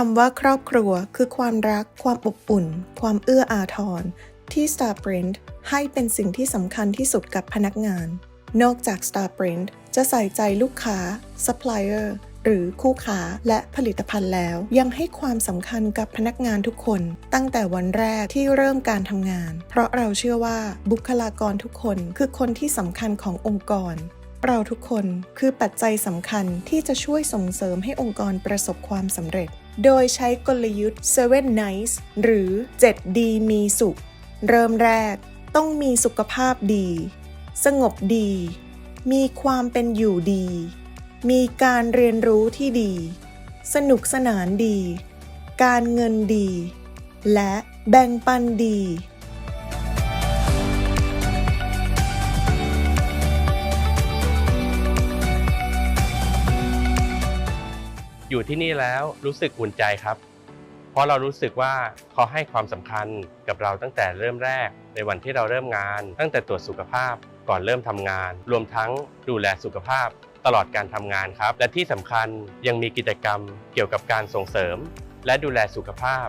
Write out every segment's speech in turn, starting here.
คำว่าครอบครัวคือความรัก ความอบอุ่น ความเอื้ออาทร ที่ Starprint ให้เป็นสิ่งที่สำคัญที่สุดกับพนักงาน นอกจาก Starprint จะใส่ใจลูกค้า supplier หรือคู่ค้าและผลิตภัณฑ์แล้ว ยังให้ความสำคัญกับพนักงานทุกคน ตั้งแต่วันแรกที่เริ่มการทำงาน เพราะเราเชื่อว่าบุคลากรทุกคนคือคนที่สำคัญขององค์กรเราทุกคนคือปัจจัยสำคัญที่จะช่วยส่งเสริมให้องค์กรประสบความสำเร็จ โดยใช้กลยุทธ์7 Nice หรือ7ดีมีสุข เริ่มแรกต้องมีสุขภาพดี สงบดี มีความเป็นอยู่ดี มีการเรียนรู้ที่ดี สนุกสนานดี การเงินดี และแบ่งปันดี อยู่ที่นี่แล้วรู้สึกอุ่นใจครับ เพราะเรารู้สึกว่าเขาให้ความสำคัญกับเราตั้งแต่เริ่มแรก ในวันที่เราเริ่มงาน ตั้งแต่ตรวจสุขภาพก่อนเริ่มทำงาน รวมทั้งดูแลสุขภาพ ตลอดการทำงานครับ และที่สำคัญยังมีกิจกรรมเกี่ยวกับการส่งเสริม และดูแลสุขภาพ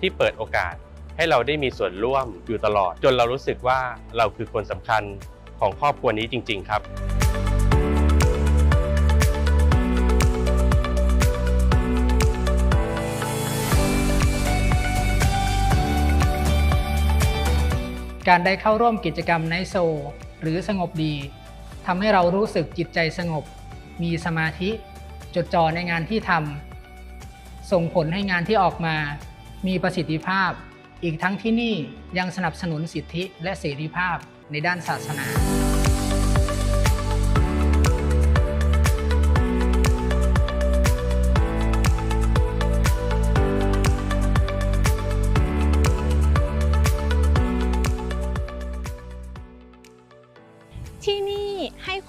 ที่เปิดโอกาสให้เราได้มีส่วนร่วมอยู่ตลอด จนเรารู้สึกว่าเราคือคนสำคัญของครอบครัวนี้จริง ๆ ครับการได้เข้าร่วมกิจกรรมไนโซ หรือสงบดีทำให้เรารู้สึกจิตใจสงบ มีสมาธิ จดจ่อในงานที่ทำส่งผลให้งานที่ออกมา มีประสิทธิภาพ อีกทั้งที่นี่ยังสนับสนุนสิทธิและเสรีภาพในด้านศาสนา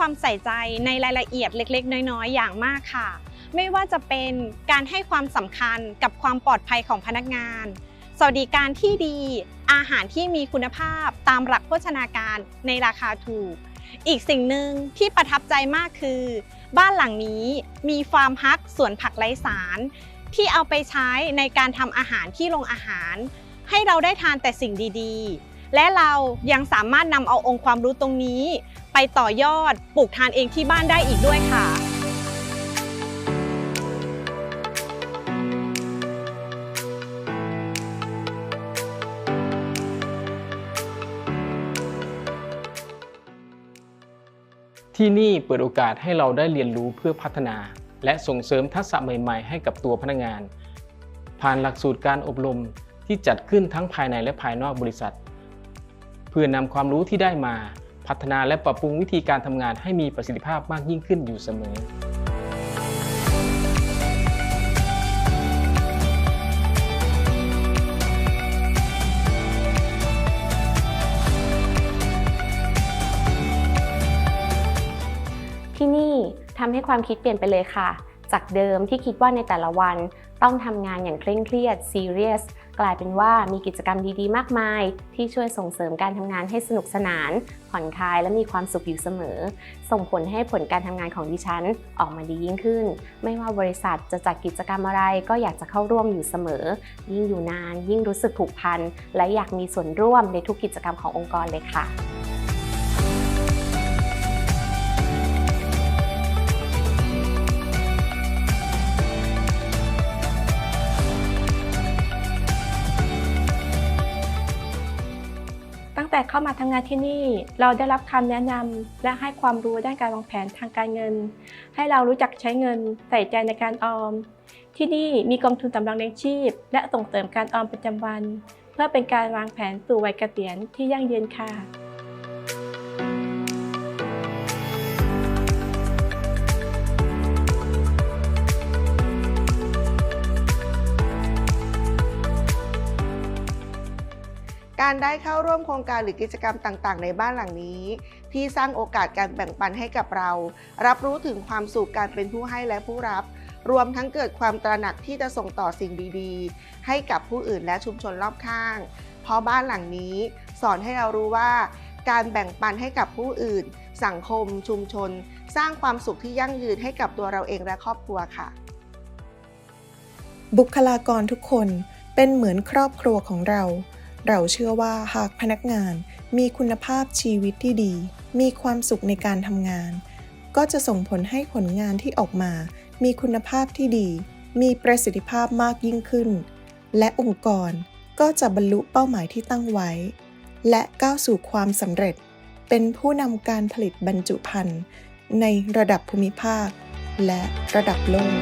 ความใส่ใจในรายละเอียดเล็ก ๆ น้อยๆ อย่างมากค่ะ ไม่ว่าจะเป็นการให้ความสำคัญกับความปลอดภัยของพนักงาน สวัสดิการที่ดี อาหารที่มีคุณภาพตามหลักโภชนาการในราคาถูก อีกสิ่งหนึ่งที่ประทับใจมากคือ บ้านหลังนี้มีฟาร์มฮักสวนผักไร้สาร ที่เอาไปใช้ในการทำอาหารที่โรงอาหาร ให้เราได้ทานแต่สิ่งดี ๆ และเรายังสามารถนำเอาองค์ความรู้ตรงนี้ ไปต่อยอดปลูกทานเองที่บ้านได้อีกด้วยค่ะที่นี่เปิดโอกาสให้เราได้เรียนรู้เพื่อพัฒนา และส่งเสริมทักษะใหม่ ๆ ให้กับตัวพนักงาน ผ่านหลักสูตรการอบรมที่จัดขึ้นทั้งภายในและภายนอกบริษัท เพื่อนำความรู้ที่ได้มา พัฒนาและปรับปรุงวิธีการทำงานให้มีประสิทธิภาพมากยิ่งขึ้นอยู่เสมอที่นี่ทำให้ความคิดเปลี่ยนไปเลยค่ะ จากเดิมที่คิดว่าในแต่ละวันต้องทำงานอย่างเคร่งเครียด serious กลายเป็นว่ามีกิจกรรมดีๆ มากมาย ที่ช่วยส่งเสริมการทำงานให้สนุกสนาน ผ่อนคลายและมีความสุขอยู่เสมอ ส่งผลให้ผลการทำงานของดิฉันออกมาดียิ่งขึ้น ไม่ว่าบริษัทจะจัดกิจกรรมอะไรก็อยากจะเข้าร่วมอยู่เสมอ ยิ่งอยู่นาน ยิ่งรู้สึกผูกพันและอยากมีส่วนร่วมในทุกกิจกรรมขององค์กรเลยค่ะ แต่เข้ามาทำงานที่นี่ เราได้รับคำแนะนำและให้ความรู้ด้านการวางแผนทางการเงิน ให้เรารู้จักใช้เงินใส่ใจในการออม ที่นี่มีกองทุนสำรองเลี้ยงชีพ และส่งเสริมการออมประจำวัน เพื่อเป็นการวางแผนสู่วัยเกษียณที่ยั่งยืนค่ะ การได้เข้าร่วมโครงการหรือกิจกรรมต่าง ๆ ในบ้านหลังนี้ ที่สร้างโอกาสการแบ่งปันให้กับเรา รับรู้ถึงความสุขการเป็นผู้ให้และผู้รับ รวมทั้งเกิดความตระหนักที่จะส่งต่อสิ่งดีๆ ให้กับผู้อื่นและชุมชนรอบข้าง เพราะบ้านหลังนี้ สอนให้เรารู้ว่า การแบ่งปันให้กับผู้อื่น สังคม ชุมชน สร้างความสุขที่ยั่งยืนให้กับตัวเราเองและครอบครัวค่ะ บุคลากรทุกคนเป็นเหมือนครอบครัวของเรา เราเชื่อว่าหากพนักงานมีคุณภาพชีวิตที่ดี มีความสุขในการทำงาน ก็จะส่งผลให้ผลงานที่ออกมา มีคุณภาพที่ดี มีประสิทธิภาพมากยิ่งขึ้น และองค์กรก็จะบรรลุเป้าหมายที่ตั้งไว้ และก้าวสู่ความสำเร็จ เป็นผู้นำการผลิตบรรจุภัณฑ์ในระดับภูมิภาค และระดับโลก